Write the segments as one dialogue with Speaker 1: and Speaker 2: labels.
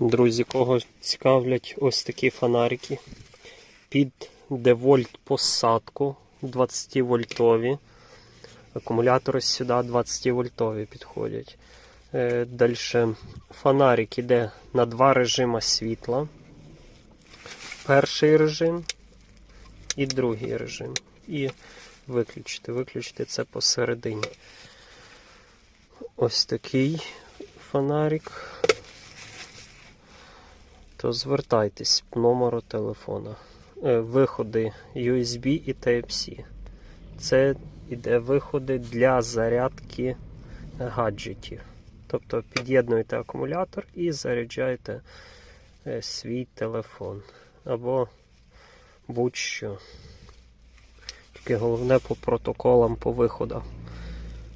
Speaker 1: Друзі, кого цікавлять ось такі фонарики під девольт посадку 20 вольтові. Акумулятори сюди 20 вольтові підходять. Е, Далі фонарик іде на два режима світла. Перший режим і другий режим. І виключити. Виключити це посередині. Ось такий фонарик. То звертайтесь по номеру телефона. Е, Виходи USB і Type-C. Це іде виходи для зарядки гаджетів. Тобто під'єднуєте акумулятор і заряджаєте е, свій телефон. Або будь-що. Тільки головне по протоколам, по виходам,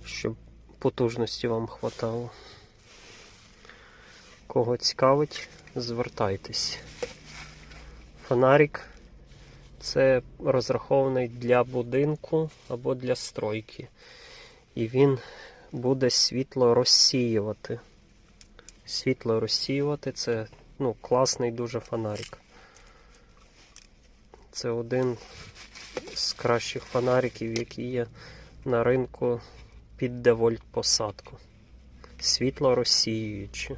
Speaker 1: щоб потужності вам хватало. Кого цікавить, звертайтесь. Фонарик це розрахований для будинку або для стройки. І він буде світло розсіювати. Світло розсіювати це ну, класний дуже фонарик. Це один з кращих фонариків, які є на ринку під девольт посадку. Світло розсіюючи.